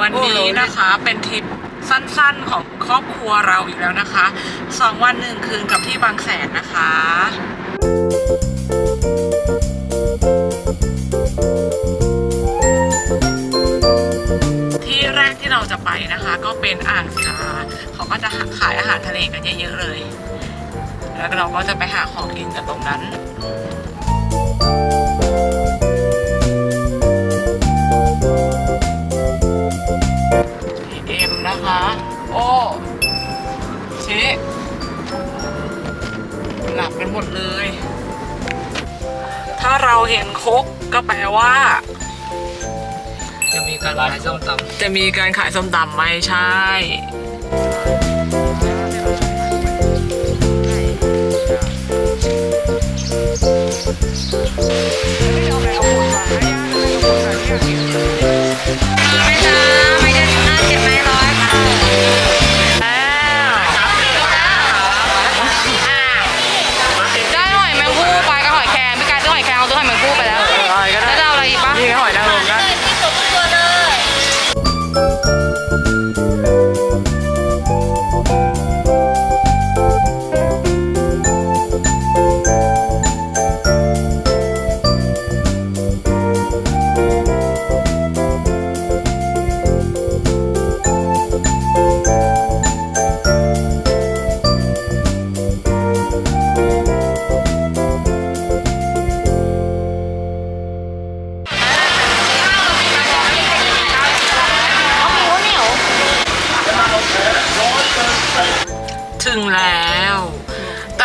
วันนี้นะคะเป็นทริปสั้นๆของครอบครัวเราอีกแล้วนะคะสองวันหนึ่งคืนกับที่บางแสนนะคะที่แรกที่เราจะไปนะคะ ก็เป็นอ่างศิลาเขาก็จะขายอาหารทะเลกันเยอะๆเลย แล้วเราก็จะไปหาของกินกันตรงนั้น นะคะ โอ้เชะหลับกันหมดเลย ถ้าเราเห็นคกก็แปลว่า จะมีการขายส้มตจะมีการขายส้มตำไม่ใช่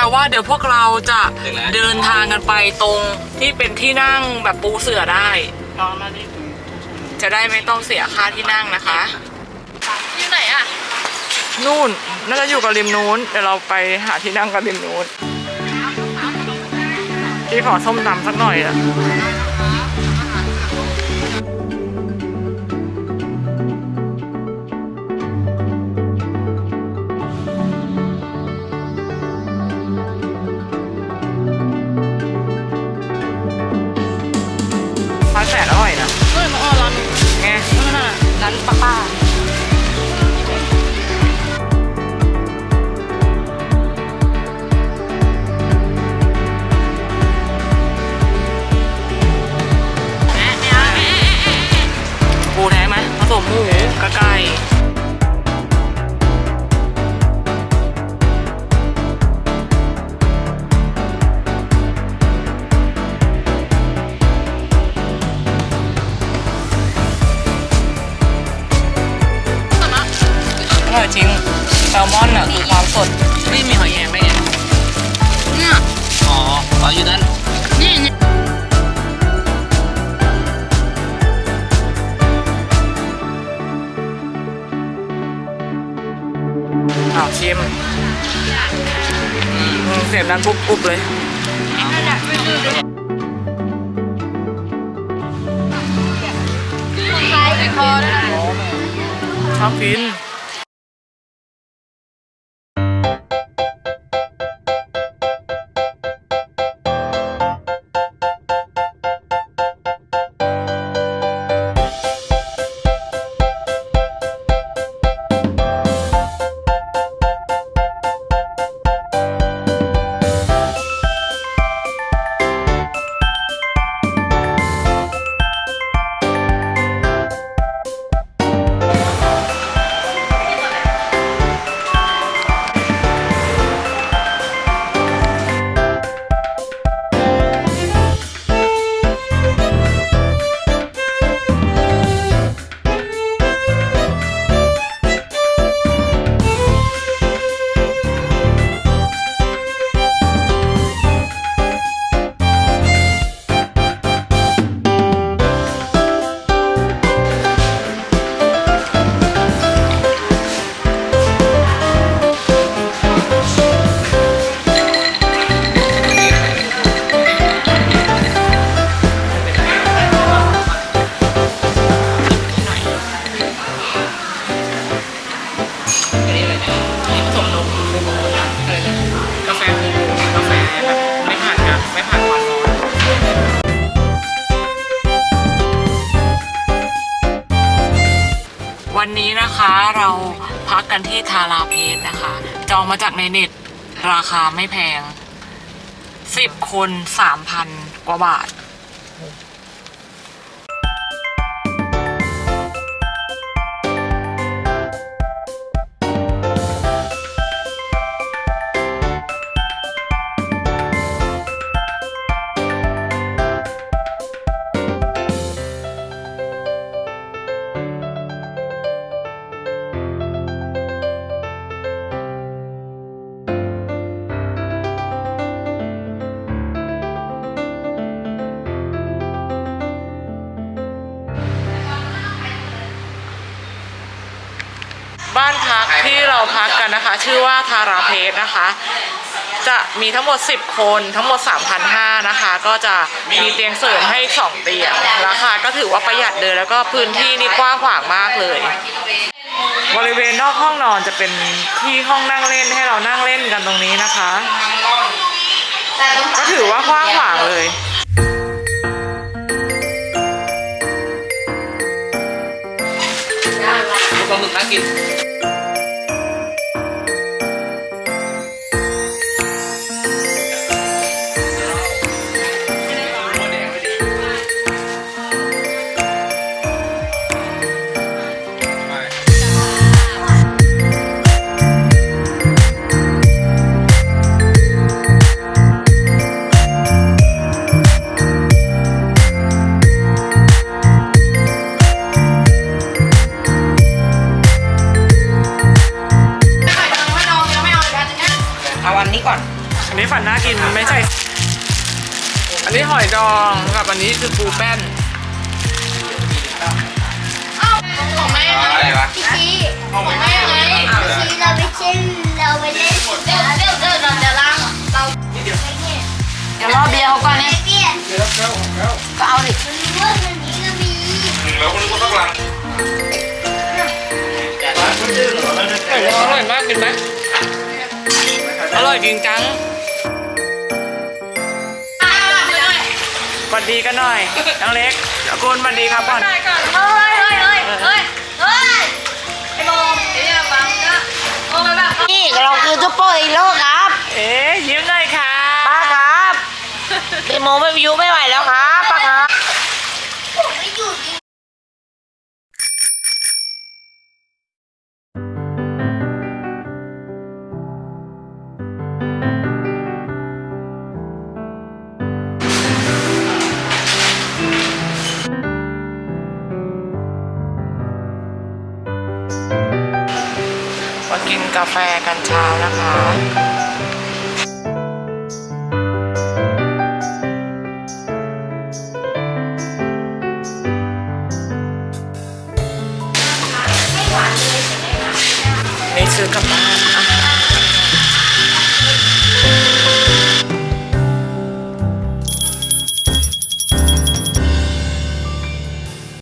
แต่ว่าเดี๋ยวพวกเราจะเดินทางกันไปตรงที่เป็นที่นั่งแบบปูเสือได้ จะได้ไม่ต้องเสียค่าที่นั่งนะคะอยู่ไหนอะ นู่นน่าจะอยู่กับริมนู้นเดี๋ยวเราไปหาที่นั่งกับริมนู้นพี่ขอส้มตำสักหน่อยอะ ลมอนอะคือความสดำนี่มีหอยแยงได้ไงเนี่ยอ๋ออ๋ออยู่นั่นนี่นี่อ้าวชิมอืมเสียงดังกรุบกรุบเลยใส่คอด้วยชอบกิน เราพักกันที่ทาราเพชนะคะ จองมาจากในเน็ต ราคาไม่แพง 10 คน 3,000 กว่าบาท พักกันนะคะ ชื่อว่าทาราเพชรนะคะ จะมีทั้งหมด 10 คนทั้งหมด 3,500นะคะ ก็จะมีเตียงเสริมให้ 2 เตียงราคาก็ถือว่าประหยัดเลยแล้วก็พื้นที่นี่กว้างขวางมากเลย บริเวณนอกห้องนอนจะเป็นที่ห้องนั่งเล่นให้เรานั่งเล่นกันตรงนี้นะคะ ก็ถือว่ากว้างขวางเลยลูกปลาหมึกน่ากิน อันนี้หอยดองกับอันนี้คือปูแป้นของแม่อะไรวะพี่ชีของแม่ไงพี่ชีเราไปเช่นเราไปเล่นเดี๋ยวเดี๋ยวเดี๋ยวเดี๋ยวล้างเราไปเนี่ยเดี๋ยวรอเบียร์เขาก่อนไปเนี่ยเปลี่ยนก็เอาดิมันรู้ว่ามันนี้ก็มีอร่อยมากกินไหมอร่อยจริงจัง วัสดีกันหน่อยน้องเล็กอากูนสวัสดีครับก่อนเฮ้ยเฮ้ยเฮ้ยเฮ้ยเฮ้ยเฮ้ยไอ้โมเดี๋ยวฟังนะโอ้ยแบบนี่เราคือซุปเปอร์ฮีโร่ครับ เอ๊ยยิ้มหน่อยค่ะป้าครับเดโมไม่วิวไม่ไหวแล้วครับป้าครับ กินกาแฟกันเช้านะคะนี่ซื้อกลับบ้าน